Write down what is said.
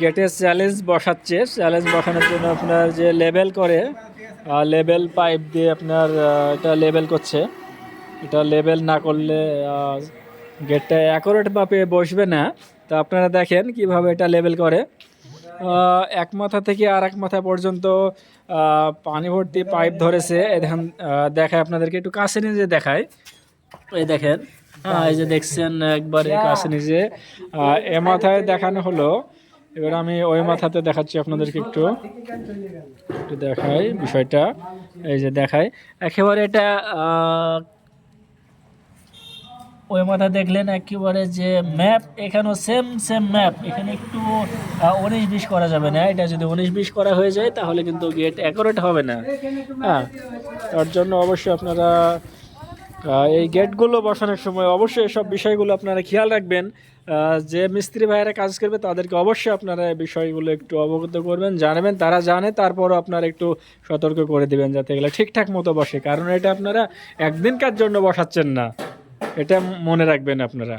গেটে চ্যালেঞ্জ বসাচ্ছে। চ্যালেঞ্জ বসানোর জন্য আপনার যে লেবেল করে লেবেল পাইপ দিয়ে আপনার এটা লেবেল করছে। এটা লেবেল না করলে গেটটা অ্যাকোরেট মাপে বসবে না। তো আপনারা দেখেন কীভাবে এটা লেবেল করে। এক মাথা থেকে আর এক মাথা পর্যন্ত পানি ভর্তি পাইপ ধরেছে। দেখেন দেখায় আপনাদেরকে, একটু কাছে যে দেখায়। এই দেখেন এই যে দেখছেন একবারে কাছে নিজে। এ মাথায় দেখানো হলো এবার আমি ওই মাথাতে দেখাচ্ছি আপনাদেরকে একটু। একটু দেখাই বিষয়টা। এই যে দেখাই। একেবারে এটা ওই মাথা দেখলেন একেবারে যে ম্যাপ, এখানেও সেম সেম ম্যাপ এখানে একটু উনিশ বিশ করা যাবে না। এটা যদি উনিশ বিশ করা হয়ে যায়, তাহলে কিন্তু গেট অ্যাকোরেট হবে না। হ্যাঁ তার জন্য অবশ্যই আপনারা এই গেটগুলো বসানোর সময় অবশ্যই এসব বিষয়গুলো আপনারা খেয়াল রাখবেন। যে মিস্ত্রি ভাইয়েরা কাজ করবে, তাদেরকে অবশ্যই আপনারা এই বিষয়গুলো একটু অবগত করবেন, জানাবেন। তারা জানে, তারপরও আপনারা একটু সতর্ক করে দেবেন যাতে এগুলো ঠিকঠাক মতো বসে। কারণ এটা আপনারা একদিনকার জন্য বসাচ্ছেন না। এটা মনে রাখবেন আপনারা।